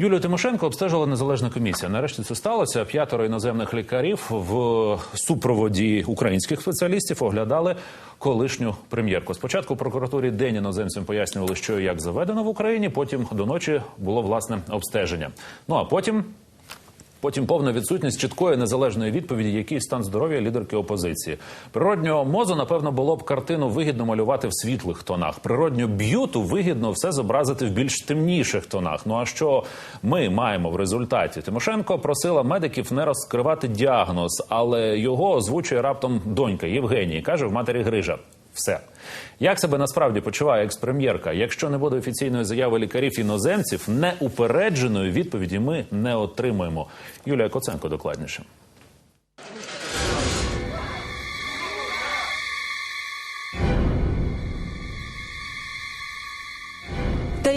Юлію Тимошенко обстежила незалежна комісія. Нарешті це сталося. П'ятеро іноземних лікарів в супроводі українських спеціалістів оглядали колишню прем'єрку. Спочатку прокуратурі день іноземцям пояснювали, що і як заведено в Україні. Потім до ночі було власне обстеження. Ну а потім. Потім повна відсутність чіткої незалежної відповіді, який стан здоров'я лідерки опозиції. Природнього мозу, напевно, було б картину вигідно малювати в світлих тонах. Природню б'юту вигідно все зобразити в більш темніших тонах. Ну а що ми маємо в результаті? Тимошенко просила медиків не розкривати діагноз, але його озвучує раптом донька Євгенії. каже в матері Грижа. Все як себе насправді почуває експрем'єрка? Якщо не буде офіційної заяви лікарів іноземців, неупередженої відповіді ми не отримуємо. Юлія Коценко докладніше.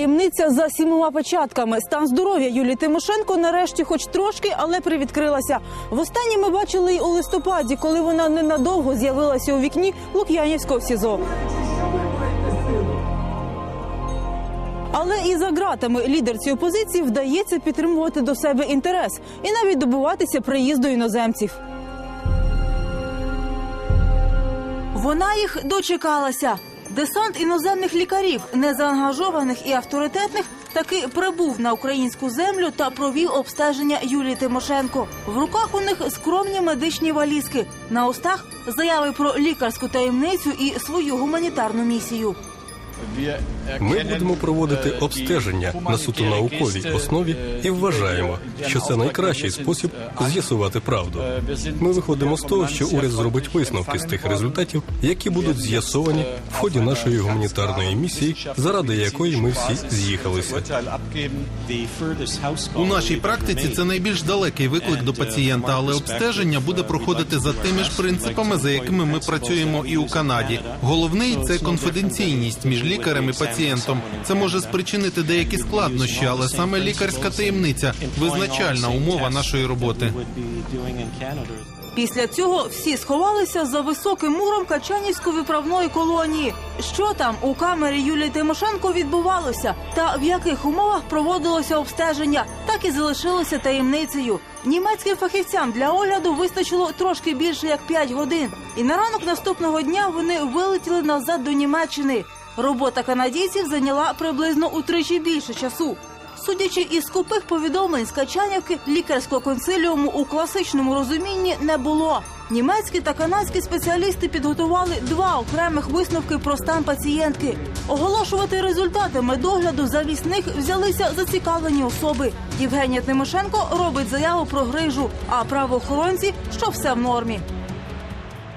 Таємниця за сімома початками. Стан здоров'я Юлії Тимошенко нарешті, хоч трошки, але привідкрилася. Востаннє ми бачили її у листопаді, коли вона ненадовго з'явилася у вікні Лук'янівського СІЗО. Але і за ґратами лідерці опозиції вдається підтримувати до себе інтерес і навіть добуватися приїзду іноземців. Вона їх дочекалася. Десант іноземних лікарів, незаангажованих і авторитетних, таки прибув на українську землю та провів обстеження Юлії Тимошенко. В руках у них скромні медичні валізки, на устах заяви про лікарську таємницю і свою гуманітарну місію. Ми будемо проводити обстеження на суто науковій основі і вважаємо, що це найкращий спосіб з'ясувати правду. Ми виходимо з того, що уряд зробить висновки з тих результатів, які будуть з'ясовані в ході нашої гуманітарної місії, заради якої ми всі з'їхалися. У нашій практиці це найбільш далекий виклик до пацієнта, але обстеження буде проходити за тими ж принципами, за якими ми працюємо і у Канаді. Головний це конфіденційність між лікарем і пацієнтом. Це може спричинити деякі складнощі, але саме лікарська таємниця визначальна умова нашої роботи. Після цього всі сховалися за високим муром Качанівської виправної колонії. Що там у камері Юлії Тимошенко відбувалося, та в яких умовах проводилося обстеження, так і залишилося таємницею. Німецьким фахівцям для огляду вистачило трошки більше як 5 годин. І на ранок наступного дня вони вилетіли назад до Німеччини. Робота канадійців зайняла приблизно утричі більше часу. Судячи із скупих повідомлень з Качанівки, лікарського консиліуму у класичному розумінні не було. Німецькі та канадські спеціалісти підготували два окремих висновки про стан пацієнтки. Оголошувати результати медогляду замість них взялися зацікавлені особи. Євгенія Тимошенко робить заяву про грижу, а правоохоронці, що все в нормі.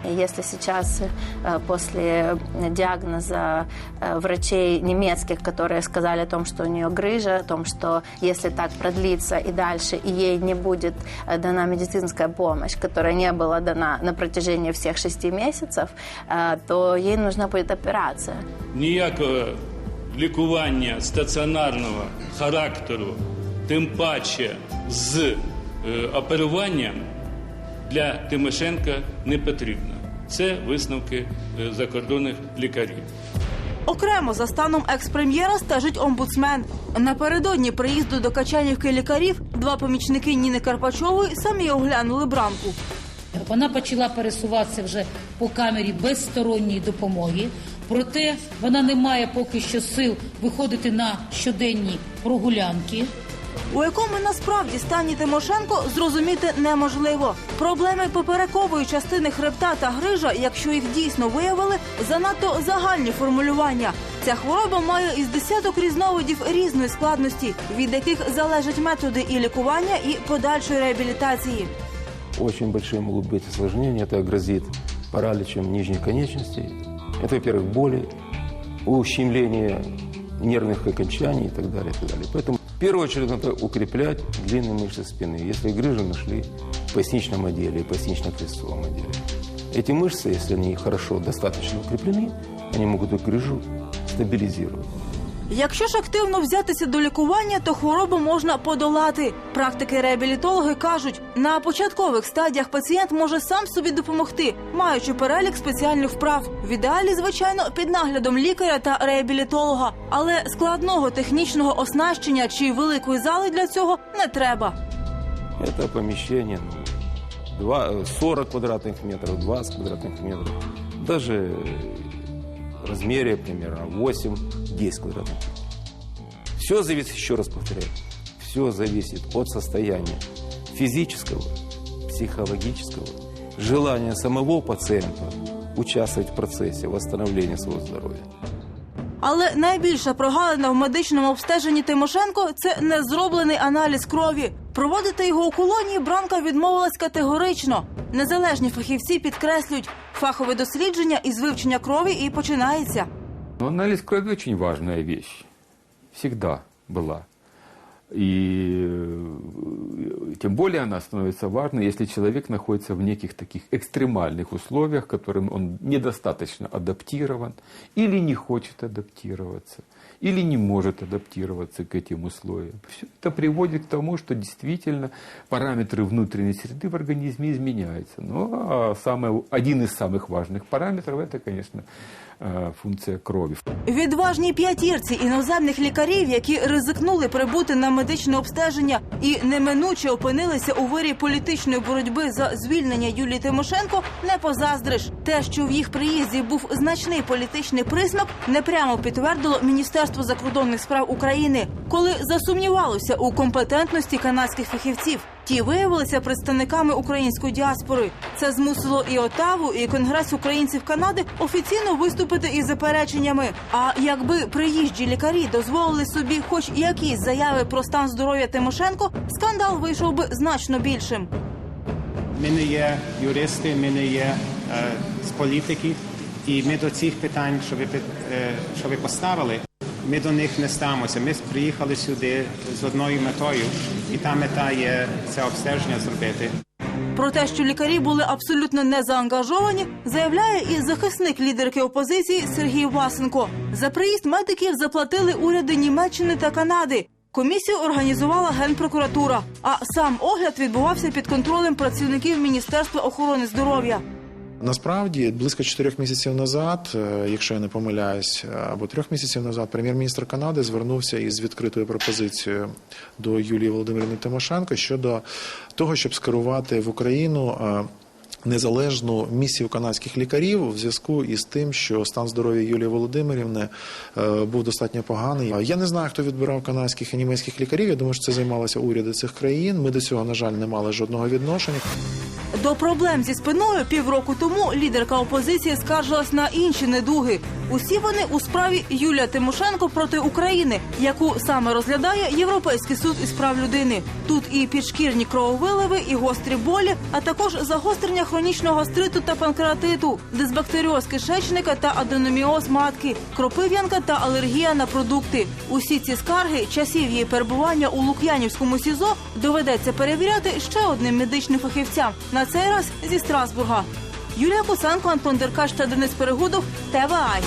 Если сейчас э, после диагноза э, врачей немецких, которые сказали о том, что у нее грыжа, о том, что если так продлится и дальше, и ей не будет э, дана медицинская помощь, которая не была дана на протяжении всех шести месяцев, то ей нужна будет операция. Ніякого лікування стаціонарного характеру, тим паче з е, оперуванням для Тимошенка не потрібно. Це висновки е, закордонних лікарів. Окремо за станом екс-прем'єра стежить омбудсмен. Напередодні приїзду до Качанівки лікарів два помічники Ніни Карпачової самі оглянули брамку. Вона почала пересуватися вже по камері без сторонньої допомоги. Проте вона не має поки що сил виходити на щоденні прогулянки У якому насправді стані Тимошенко зрозуміти неможливо. Проблеми поперекової частини хребта та грижа, якщо їх дійсно виявили, занадто загальні формулювання. Ця хвороба має із десяток різновидів різної складності, від яких залежать методи і лікування, і подальшої реабілітації. Очень большие могут быть осложнения. Это грозит параличем нижних конечностей. Это, во-первых, боли, ущемление нервных окончаний и так далее. И так далее. Поэтому в первую очередь надо укреплять длинные мышцы спины. Если грыжу нашли в поясничном отделе и пояснично-крестцовом отделе. Эти мышцы, если они хорошо, достаточно укреплены, они могут эту грыжу стабилизировать. Якщо ж активно взятися до лікування, то хворобу можна подолати. Практики реабілітологи кажуть, на початкових стадіях пацієнт може сам собі допомогти, маючи перелік спеціальних вправ. В ідеалі, звичайно, під наглядом лікаря та реабілітолога, але складного технічного оснащення чи великої зали для цього не треба. Це поміщення ну, 40 квадратних метрів, 20 квадратних метрів, навіть е, розмірі, примерно 8 есть квадратный пик. Все зависит, еще раз повторяю, все зависит от состояния физического, психологического, желания самого пацієнта участвовать в процесі восстановления свого здоров'я. Але найбільша прогалина в медичному обстеженні Тимошенко це не зроблений аналіз крові. Проводити його у колонії бранка відмовилась категорично. Незалежні фахівці підкреслюють, фахове дослідження із вивчення крові і починається. Но анализ крови очень важная вещь. Всегда была. И э, тем более она становится важной, если человек находится в неких таких экстремальных условиях, к которым он недостаточно адаптирован, или не хочет адаптироваться, или не может адаптироваться к этим условиям. Все это приводит к тому, что действительно параметры внутренней среды в организме изменяются. Ну, а самое, один из самых важных параметров это, конечно, э, функция крови. Відважній п'ятірці іноземних лікарів, які ризикнули прибути на медичне обстеження і неминуче опинилися у вирі політичної боротьби за звільнення Юлії Тимошенко, не позаздриш. Те, що в їх приїзді був значний політичний присмак, непрямо підтвердило Міністерство закордонних справ України, коли засумнівалося у компетентності канадських фахівців. Ті виявилися представниками української діаспори. Це змусило і Отаву, і Конгрес українців Канади офіційно виступити із запереченнями. А якби приїжджі лікарі дозволили собі хоч якісь заяви про стан здоров'я Тимошенко, скандал вийшов би значно більшим. Ми не є юристи, ми не є е, з політики, і ми до цих питань, що ви, е, що ви поставили, ми до них не ставимося. Ми приїхали сюди з одною метою, і та мета є це обстеження зробити. Про те, що лікарі були абсолютно не заангажовані, заявляє і захисник лідерки опозиції Сергій Власенко. За приїзд медиків заплатили уряди Німеччини та Канади. Комісію організувала генпрокуратура, а сам огляд відбувався під контролем працівників Міністерства охорони здоров'я. Насправді, близько чотирьох місяців назад, е, якщо я не помиляюсь, е, або трьох місяців назад, прем'єр-міністр Канади звернувся із відкритою пропозицією до Юлії Володимирівни Тимошенко щодо того, щоб скерувати в Україну. Незалежну місію канадських лікарів в зв'язку із тим, що стан здоров'я Юлії Володимирівни е, був достатньо поганий. Я не знаю, хто відбирав канадських і німецьких лікарів. Я думаю, що це займалися уряди цих країн. Ми до цього, на жаль, не мали жодного відношення. До проблем зі спиною півроку тому лідерка опозиції скаржилась на інші недуги. Усі вони у справі Юлія Тимошенко проти України, яку саме розглядає Європейський суд із прав людини. Тут і підшкірні крововиливи, і гострі болі, а також загострення хронічного гастриту та панкреатиту, дисбактеріоз кишечника та аденоміоз матки, кропив'янка та алергія на продукти. Усі ці скарги часів її перебування у Лук'янівському СІЗО доведеться перевіряти ще одним медичним фахівцям. На цей раз зі Страсбурга. Юлія Косенко, Антон Деркаш та Денис Перегудов. ТВАЙ.